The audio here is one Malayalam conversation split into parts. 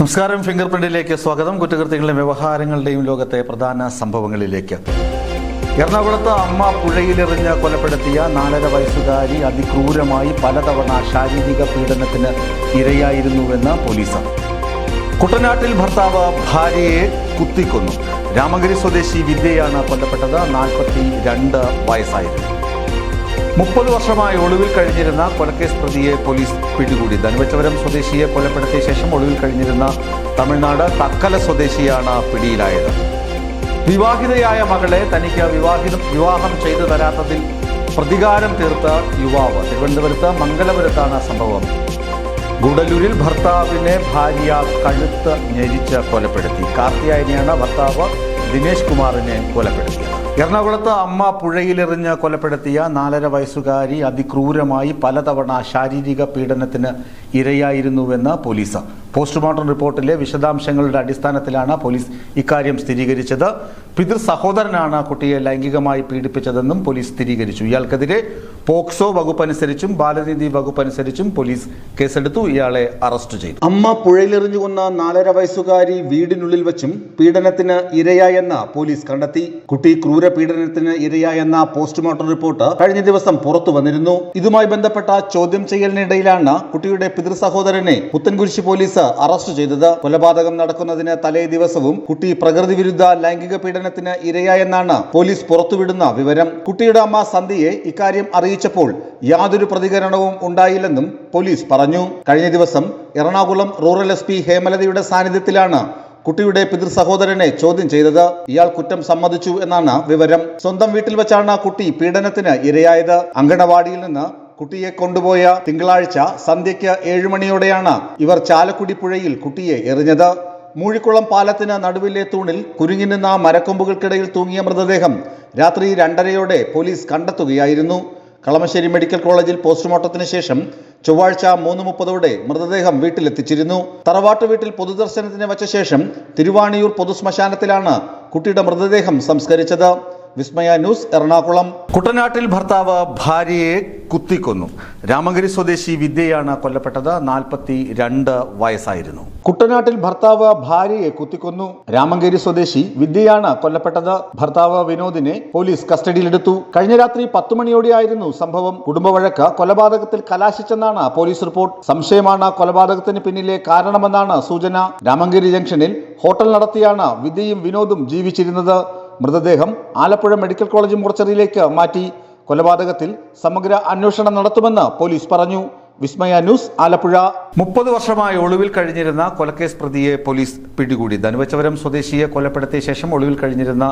നമസ്കാരം. ഫിംഗർ പ്രിന്റിലേക്ക് സ്വാഗതം. കുറ്റകൃത്യങ്ങളുടെയും വ്യവഹാരങ്ങളുടെയും ലോകത്തെ പ്രധാന സംഭവങ്ങളിലേക്ക്. എറണാകുളത്ത് അമ്മ പുഴയിലെറിഞ്ഞ് കൊലപ്പെടുത്തിയ നാലര വയസ്സുകാരി അതിക്രൂരമായി പലതവണ ശാരീരിക പീഡനത്തിന് ഇരയായിരുന്നുവെന്ന് പോലീസ്. കുട്ടനാട്ടിൽ ഭർത്താവ് ഭാര്യയെ കുത്തിക്കൊന്നു. രാമഗിരി സ്വദേശി വിദ്യയാണ് കൊല്ലപ്പെട്ടത്. നാൽപ്പത്തി രണ്ട് വയസ്സായിരുന്നു. മുപ്പത് വർഷമായി ഒളിവിൽ കഴിഞ്ഞിരുന്ന കൊലക്കേസ് പ്രതിയെ പോലീസ് പിടികൂടി. ധനുവച്ചവരം സ്വദേശിയെ കൊലപ്പെടുത്തിയ ശേഷം ഒളിവിൽ കഴിഞ്ഞിരുന്ന തമിഴ്നാട് തക്കല സ്വദേശിയാണ് പിടിയിലായത്. വിവാഹിതയായ മകളെ തനിക്ക് വിവാഹിതം വിവാഹം ചെയ്തു തരാത്തതിൽ പ്രതികാരം തീർത്ത യുവാവ് തിരുവനന്തപുരത്ത് മംഗലപുരത്താണ് സംഭവം. ഗുഡലൂരിൽ ഭർത്താവിനെ ഭാര്യ കഴുത്ത് ഞെരിച്ച് കൊലപ്പെടുത്തി. കാർത്തിയായനെയാണ് ഭർത്താവ് ദിനേശ് കുമാറിനെ കൊലപ്പെടുത്തിയത്. എറണാകുളത്ത് അമ്മ പുഴയിലെറിഞ്ഞ് കൊലപ്പെടുത്തിയ നാലര വയസ്സുകാരി അതിക്രൂരമായി പലതവണ ശാരീരിക പീഡനത്തിന് ഇരയായിരുന്നുവെന്ന് പോലീസ് പോസ്റ്റ്മോർട്ടം റിപ്പോർട്ടിലെ വിശദാംശങ്ങളുടെ അടിസ്ഥാനത്തിലാണ് പോലീസ് ഇക്കാര്യം സ്ഥിരീകരിച്ചത്. പിതൃ സഹോദരനാണ് കുട്ടിയെ ലൈംഗികമായി പീഡിപ്പിച്ചതെന്നും പോലീസ് സ്ഥിരീകരിച്ചു. ഇയാൾക്കെതിരെ പോക്സോ വകുപ്പനുസരിച്ചും ബാലനീതി വകുപ്പനുസരിച്ചും പോലീസ് കേസെടുത്തു. ഇയാളെ അറസ്റ്റ് ചെയ്തു. അമ്മ പുഴയിലെറിഞ്ഞു കൊന്ന നാലര വയസ്സുകാരി വീടിനുള്ളിൽ വെച്ചും പീഡനത്തിന് ഇരയായെന്ന് പോലീസ് കണ്ടെത്തി. കുട്ടി ക്രൂര പീഡനത്തിന് ഇരയായെന്ന പോസ്റ്റ്മോർട്ടം റിപ്പോർട്ട് കഴിഞ്ഞ ദിവസം പുറത്തു വന്നിരുന്നു. ഇതുമായി ബന്ധപ്പെട്ട ചോദ്യം ചെയ്യലിനിടയിലാണ് കുട്ടിയുടെ പിതൃ സഹോദരനെ പുത്തൻകുരിശി പോലീസ് അറസ്റ്റ് ചെയ്തത്. കൊലപാതകം നടക്കുന്നതിന് തലേ ദിവസവും കുട്ടി പ്രകൃതി വിരുദ്ധ ലൈംഗിക പീഡനത്തിന് ഇരയായെന്നാണ് പോലീസ് പുറത്തുവിടുന്ന വിവരം. കുട്ടിയുടെ അമ്മ സന്ധ്യയെ ഇക്കാര്യം അറിയിച്ചപ്പോൾ യാതൊരു പ്രതികരണവും ഉണ്ടായില്ലെന്നും പോലീസ് പറഞ്ഞു. കഴിഞ്ഞ ദിവസം എറണാകുളം റൂറൽ എസ് പി ഹേമലതയുടെ സാന്നിധ്യത്തിലാണ് കുട്ടിയുടെ പിതൃ സഹോദരനെ ചോദ്യം ചെയ്തത്. ഇയാൾ കുറ്റം സമ്മതിച്ചു എന്നാണ് വിവരം. സ്വന്തം വീട്ടിൽ വെച്ചാണ് കുട്ടി പീഡനത്തിന് ഇരയായത്. അങ്കണവാടിയിൽ നിന്ന് കുട്ടിയെ കൊണ്ടുപോയ തിങ്കളാഴ്ച സന്ധ്യയ്ക്ക് ഏഴുമണിയോടെയാണ് ഇവർ ചാലക്കുടി പുഴയിൽ കുട്ടിയെ എറിഞ്ഞത്. മൂഴിക്കുളം പാലത്തിന് നടുവിലെ തൂണിൽ കുരുങ്ങി നിന്ന മരക്കൊമ്പുകൾക്കിടയിൽ തൂങ്ങിയ മൃതദേഹം രാത്രി രണ്ടരയോടെ പോലീസ് കണ്ടെത്തുകയായിരുന്നു. കളമശ്ശേരി മെഡിക്കൽ കോളേജിൽ പോസ്റ്റ്മോർട്ടത്തിന് ശേഷം ചൊവ്വാഴ്ച മൂന്ന് മുപ്പതോടെ മൃതദേഹം വീട്ടിലെത്തിച്ചിരുന്നു. തറവാട്ട് വീട്ടിൽ പൊതുദർശനത്തിന് വച്ച ശേഷം തിരുവാണിയൂർ പൊതുശ്മശാനത്തിലാണ് കുട്ടിയുടെ മൃതദേഹം സംസ്കരിച്ചത്. വിസ്മയ ന്യൂസ് എറണാകുളം. കുട്ടനാട്ടിൽ ഭർത്താവ് ഭാര്യയെ കുത്തിക്കൊന്നു. രാമഗിരി സ്വദേശി വിദ്യയാണ് കൊല്ലപ്പെട്ടത്. നാൽപ്പത്തി രണ്ട് വയസ്സായിരുന്നു. കുട്ടനാട്ടിൽ ഭർത്താവ് ഭാര്യയെ കുത്തിക്കൊന്നു. രാമങ്കേരി സ്വദേശി വിദ്യയാണ് കൊല്ലപ്പെട്ടത്. ഭർത്താവ് വിനോദിനെ പോലീസ് കസ്റ്റഡിയിലെടുത്തു. കഴിഞ്ഞ രാത്രി പത്തു മണിയോടെയായിരുന്നു സംഭവം. കുടുംബവഴക്ക് കൊലപാതകത്തിൽ കലാശിച്ചെന്നാണ് പോലീസ് റിപ്പോർട്ട്. സംശയമാണ് കൊലപാതകത്തിന് പിന്നിലെ കാരണമെന്നാണ് സൂചന. രാമങ്കേരി ജംഗ്ഷനിൽ ഹോട്ടൽ നടത്തിയാണ് വിദ്യയും വിനോദും ജീവിച്ചിരുന്നത്. മൃതദേഹം ആലപ്പുഴ മെഡിക്കൽ കോളേജ് മോർച്ചറിയിലേക്ക് മാറ്റി കൊലപാതകത്തിൽ സമഗ്ര അന്വേഷണം നടത്തുമെന്ന് പോലീസ് പറഞ്ഞു. വിസ്മയ ന്യൂസ് ആലപ്പുഴ. മുപ്പത് വർഷമായി ഒളിവിൽ കഴിഞ്ഞിരുന്ന കൊലക്കേസ് പ്രതിയെ പോലീസ് പിടികൂടി. ധനുവച്ചവരം സ്വദേശിയെ കൊലപ്പെടുത്തിയ ശേഷം ഒളിവിൽ കഴിഞ്ഞിരുന്ന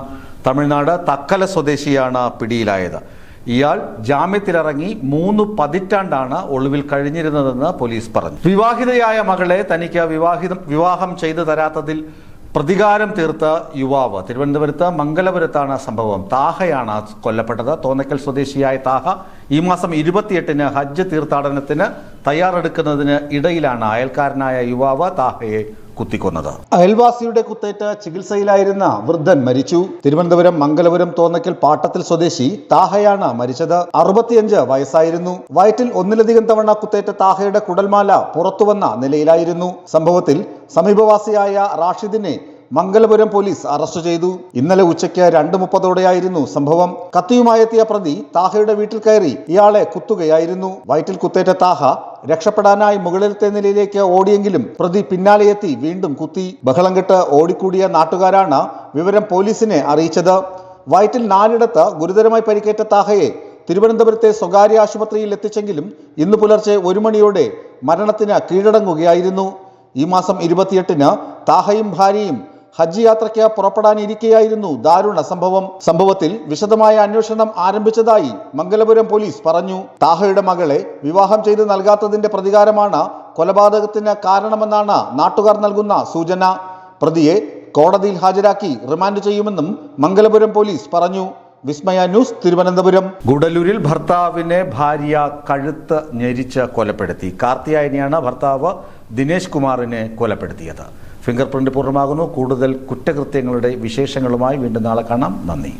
തമിഴ്നാട് തക്കല സ്വദേശിയാണ് പിടിയിലായത്. ഇയാൾ ജാമ്യത്തിലിറങ്ങി മൂന്ന് പതിറ്റാണ്ടാണ് ഒളിവിൽ കഴിഞ്ഞിരുന്നതെന്ന് പോലീസ് പറഞ്ഞു. വിവാഹിതയായ മകളെ തനിക്ക് വിവാഹിതം വിവാഹം ചെയ്തു തരാത്തതിൽ പ്രതികാരം തീർത്ത യുവാവ് തിരുവനന്തപുരത്ത് മംഗലപുരത്താണ് സംഭവം. താഹയാണ് കൊല്ലപ്പെട്ടത്. തോന്നക്കൽ സ്വദേശിയായ താഹ ഈ മാസം ഇരുപത്തിയെട്ടിന് ഹജ്ജ് തീർത്ഥാടനത്തിന് തയ്യാറെടുക്കുന്നതിന് ഇടയിലാണ് അയൽക്കാരനായ യുവാവ് താഹയെ കുത്തിക്കൊന്നത് അയൽവാസിയുടെ കുത്തേറ്റ ചികിത്സയിലായിരുന്ന വൃദ്ധൻ മരിച്ചു. തിരുവനന്തപുരം മംഗലപുരം തോന്നക്കൽ പാട്ടത്തിൽ സ്വദേശി താഹയാണ് മരിച്ചത്. അറുപത്തിയഞ്ച് വയസ്സായിരുന്നു. വയറ്റിൽ ഒന്നിലധികം തവണ കുത്തേറ്റ താഹയുടെ കുടൽമാല പുറത്തുവന്ന നിലയിലായിരുന്നു. സംഭവത്തിൽ സമീപവാസിയായ റാഷിദിനെ മംഗലപുരം പോലീസ് അറസ്റ്റ് ചെയ്തു. ഇന്നലെ ഉച്ചയ്ക്ക് രണ്ട് മുപ്പതോടെയായിരുന്നു സംഭവം. കത്തിയുമായെത്തിയ പ്രതി താഹയുടെ വീട്ടിൽ കയറി ഇയാളെ കുത്തുകയായിരുന്നു. വയറ്റിൽ കുത്തേറ്റ താഹ രക്ഷപ്പെടാനായി മുകളിലത്തെ നിലയിലേക്ക് ഓടിയെങ്കിലും പ്രതി പിന്നാലെ എത്തി വീണ്ടും കുത്തി. ബഹളം കെട്ട് ഓടിക്കൂടിയ നാട്ടുകാരാണ് വിവരം പോലീസിനെ അറിയിച്ചത്. വയറ്റിൽ നാലിടത്ത് ഗുരുതരമായി പരിക്കേറ്റ താഹയെ തിരുവനന്തപുരത്തെ സ്വകാര്യ ആശുപത്രിയിൽ എത്തിച്ചെങ്കിലും ഇന്ന് പുലർച്ചെ ഒരു മണിയോടെ മരണത്തിന് കീഴടങ്ങുകയായിരുന്നു. ഈ മാസം ഇരുപത്തിയെട്ടിന് താഹയും ഭാര്യയും ഹജ്ജ് യാത്രയ്ക്ക് പുറപ്പെടാനിരിക്കെയായിരുന്നു ദാരുണ സംഭവം. സംഭവത്തിൽ വിശദമായ അന്വേഷണം ആരംഭിച്ചതായി മംഗലപുരം പോലീസ് പറഞ്ഞു. താഹയുടെ മകളെ വിവാഹം ചെയ്ത് നൽകാത്തതിന്റെ പ്രതികാരമാണ് കൊലപാതകത്തിന് കാരണമെന്നാണ് നാട്ടുകാർ നൽകുന്ന സൂചന. പ്രതിയെ കോടതിയിൽ ഹാജരാക്കി റിമാൻഡ് ചെയ്യുമെന്നും മംഗലപുരം പോലീസ് പറഞ്ഞു. വിസ്മയ ന്യൂസ് തിരുവനന്തപുരം. ഗുഡലൂരിൽ ഭർത്താവിനെ ഭാര്യ കഴുത്ത് ഞെരിച്ച് കൊലപ്പെടുത്തി. കാർത്തിയായനെയാണ് ഭർത്താവ് ദിനേശ് കുമാറിനെ കൊലപ്പെടുത്തിയത്. ഫിംഗർ പ്രിന്റ് പൂർണമാകുന്നു. കൂടുതൽ കുറ്റകൃത്യങ്ങളുടെ വിശേഷങ്ങളുമായി വീണ്ടും നാളെ കാണാം. നന്ദി.